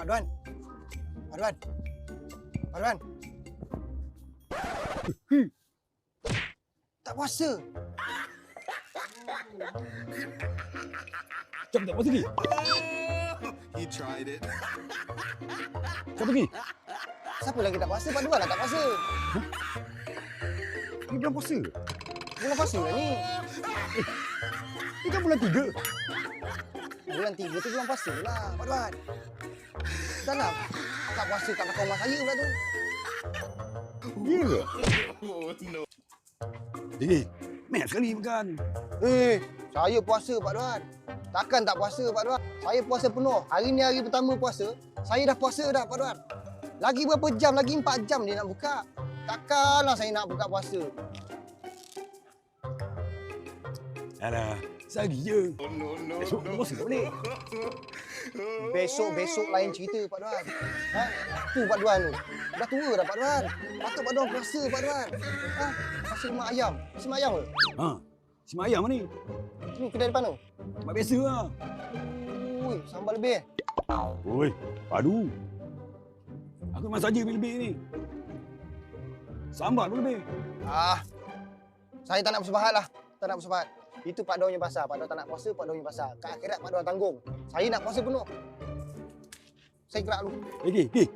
Pak Duan. Pak Duan. Pak Duan. Tak puasa. Jom tak puasa lagi. He tried it. Siapa lagi? Siapa lagi tak puasa? Pak Duan lah tak puasa. Ini bulan puasa. Bulan puasa lah ni. Ini kan bulan tiga. Bulan tiga tu bulan puasa lah, Pak Dah lah. Tak puasa tak makan rumah saya pula tu. Ke? Oh no. Eh, mek sekali makan. Eh, saya puasa Pak Duan. Takkan tak puasa Pak Duan. Saya puasa penuh. Hari ni hari pertama puasa. Saya dah puasa dah Pak Duan. Lagi berapa jam? Lagi empat jam dia nak buka. Takkanlah saya nak buka puasa. Alah, je. Oh no no Esok no. boleh. Besok-besok lain cerita Pak Duan. Ha? Tu Pak Duan tu. Dah tua dah Pak Duan. Patut Pak Duan puasa Pak Duan. Ha? Puasa mak ayam. Mak ayam ke? Ha, mak ayam ni. Ni kedai depan tu. Mak biasa lah. Ui, sambal lebih eh. Oi, padu. Aku memang saja lebih-lebih ni. Sambal pun lebih. Ah. Saya tak nak bersebahat lah. Tak nak bersebahat. Itu Pak Don punya pasal. Pak Don tak nak puasa, Pak Don punya pasal. Kat akhirat Pak Don tanggung. Saya nak puasa penuh. Saya gerak dulu. Okey, okey.